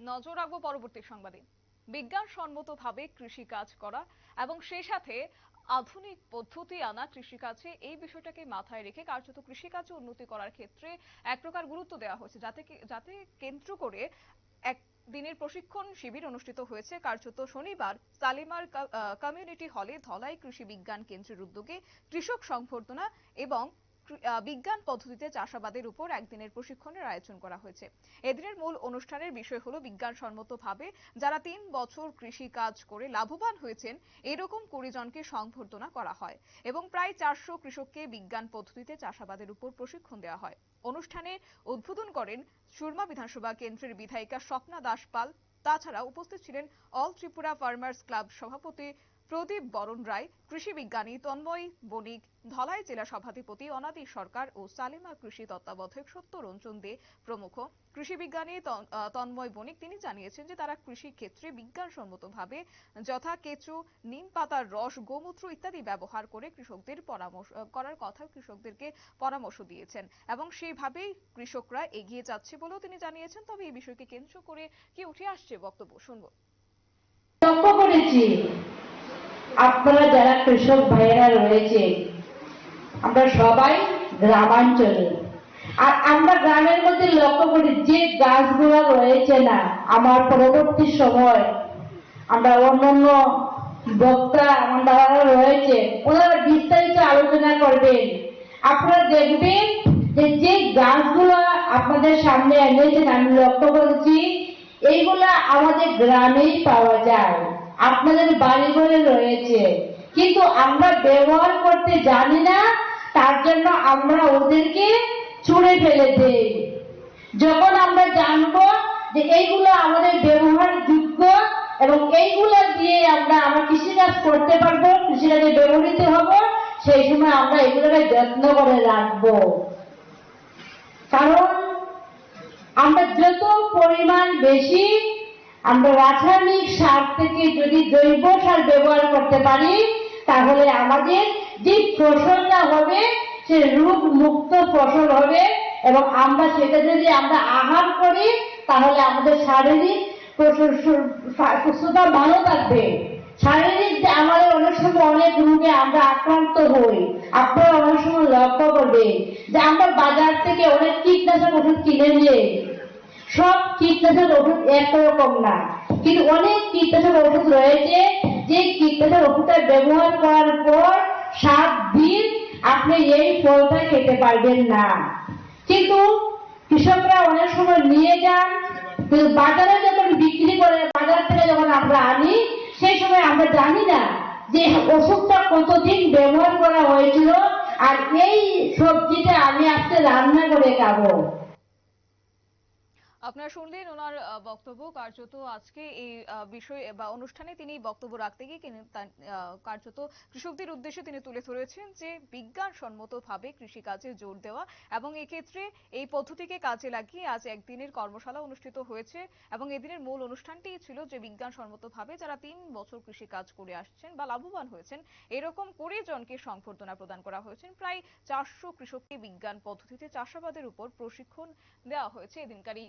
নজর রাখব পরবর্তী সংবাদে। বিজ্ঞানসম্মতভাবে কৃষিকাজ করা এবং সেই সাথে আধুনিক পদ্ধতি আনা কৃষিকাজে এই বিষয়টাকে মাথায় রেখে কার্যত কৃষিকাজে উন্নতি করার ক্ষেত্রে এক প্রকার গুরুত্ব দেওয়া হয়েছে। যাতে যাতে কেন্দ্র করে এক দিনের প্রশিক্ষণ শিবির অনুষ্ঠিত হয়েছে। কার্যত শনিবার সালিমার কমিউনিটি হলে ধলাই কৃষি বিজ্ঞান কেন্দ্রের উদ্যোগে কৃষক সংবর্ধনা এবং বিজ্ঞান পদ্ধতিতে চাষাবাদের উপর একদিনের প্রশিক্ষণের আয়োজন করা হয়েছে। এদিনের মূল অনুষ্ঠানের বিষয় হলো বিজ্ঞানসম্মতভাবে যারা তিন বছর কৃষি কাজ করে লাভবান হয়েছেন, এরকম কুড়ি জনকে সংবর্ধনা করা হয় এবং প্রায় চারশো কৃষককে বিজ্ঞান পদ্ধতিতে চাষাবাদের উপর প্রশিক্ষণ দেওয়া হয়। অনুষ্ঠানে উদ্বোধন করেন সুরমা বিধানসভা কেন্দ্রের বিধায়িকা স্বপ্না দাস পাল তাছাড়া উপস্থিত ছিলেন অল ত্রিপুরা ফার্মার্স ক্লাব সভাপতি প্রদীপ বরণ রায়, কৃষি বিজ্ঞানী তন্ময় বণিক, ধলাই জেলা সভাধিপতি অনাদি সরকার ও সালেমা কৃষি তত্ত্বাবধায়ক সত্য রঞ্জন দে প্রমুখ। কৃষি বিজ্ঞানী তন্ময় বণিক তিনি জানিয়েছেন যে তারা কৃষি ক্ষেত্রে বিজ্ঞানসম্মতভাবে যথা কেঁচো, নিম পাতার রস, গোমূত্র ইত্যাদি ব্যবহার করে কৃষকদের পরামর্শ করার কথা কৃষকদেরকে পরামর্শ দিয়েছেন এবং সেইভাবেই কৃষকরা এগিয়ে যাচ্ছে বলেও তিনি জানিয়েছেন। তবে এই বিষয়কে কেন্দ্র করে কি উঠে আসছে বক্তব্য? শুনব। আপনারা যারা কৃষক ভাইয়েরা রয়েছে, আমরা সবাই গ্রামাঞ্চলে। আর আমরা গ্রামের মধ্যে লক্ষ্য করি, যে গাছগুলো রয়েছে না, আমার পরবর্তী সময় আমরা অন্যান্য বক্তা, আমারা রয়েছে, ওনারা বিস্তারিত আলোচনা করবেন। আপনারা দেখবেন যে যে গাছগুলো আপনাদের সামনে এনেছেন, আমি লক্ষ্য করেছি, এইগুলা আমাদের গ্রামেই পাওয়া যায়। আপনাদের বাড়ি ঘরে রয়েছে। কিন্তু আমরা ব্যবহার করতে জানি না, তার জন্য আমরা ওদেরকে ছুঁড়ে ফেলে দেই। যখন আমরা জানব যে এইগুলো আমাদের ব্যবহারযোগ্য এবং এইগুলো দিয়ে আমরা আমরা কৃষিকাজ করতে পারব, কৃষিকাজে ব্যবহৃত হব, সেই সময় আমরা এগুলোকে যত্ন করে রাখব। কারণ আমরা যত পরিমাণ বেশি আমরা রাসায়নিক সার থেকে যদি জৈব সার ব্যবহার করতে পারি, তাহলে আমাদের যে ফসলটা হবে, সে রোগ মুক্ত ফসল হবে এবং আমরা সেটা যদি আমরা আহার করি, তাহলে আমাদের শারীরিক সুস্থতা ভালো থাকবে। শারীরিক যে আমাদের অনেক সময় অনেক রোগে আমরা আক্রান্ত হই। আপনারা অনেক সময় লক্ষ্য করবে যে আমরা বাজার থেকে অনেক কীটনাশক ওষুধ কিনে নিয়ে সব কীটনাশক ওষুধ একরকম না। কিন্তু অনেক কীটনাশক ওষুধ রয়েছে, যে কীটনাশক ওষুধটা ব্যবহার করার পর সাত দিন আপনি এই ফলটা খেতে পারবেন না। কিন্তু কৃষকরা অনেক সময় নিয়ে যান, কিন্তু বাজারে যখন বিক্রি করে, বাজার থেকে যখন আমরা আনি, সেই সময় আমরা জানি না যে ওষুধটা কতদিন ব্যবহার করা হয়েছিল, আর এই সবজিটা আমি আজকে রান্না করে খাব। আপনারা শুনলেন ওনার বক্তব্য। কার্যত আজকে এই বিষয় বা অনুষ্ঠানে তিনি বক্তব্য রাখতে গিয়ে কার্যত কৃষকদের উদ্দেশ্যে তিনি তুলে ধরেছেন যে বিজ্ঞানসম্মতভাবে কৃষিকাজে জোর দেওয়া এবং এক্ষেত্রে এই পদ্ধতিকে কাজে লাগিয়ে আজ একদিনের কর্মশালা অনুষ্ঠিত হয়েছে এবং এদিনের মূল অনুষ্ঠানটি ছিল যে বিজ্ঞানসম্মতভাবে যারা তিন বছর কৃষিকাজ করে আসছেন বা লাভবান হয়েছেন, এরকম কুড়ি জনকে সংবর্ধনা প্রদান করা হয়েছে। প্রায় চারশো কৃষককে বিজ্ঞান পদ্ধতিতে চাষাবাদের উপর প্রশিক্ষণ দেওয়া হয়েছে। এদিনকার এই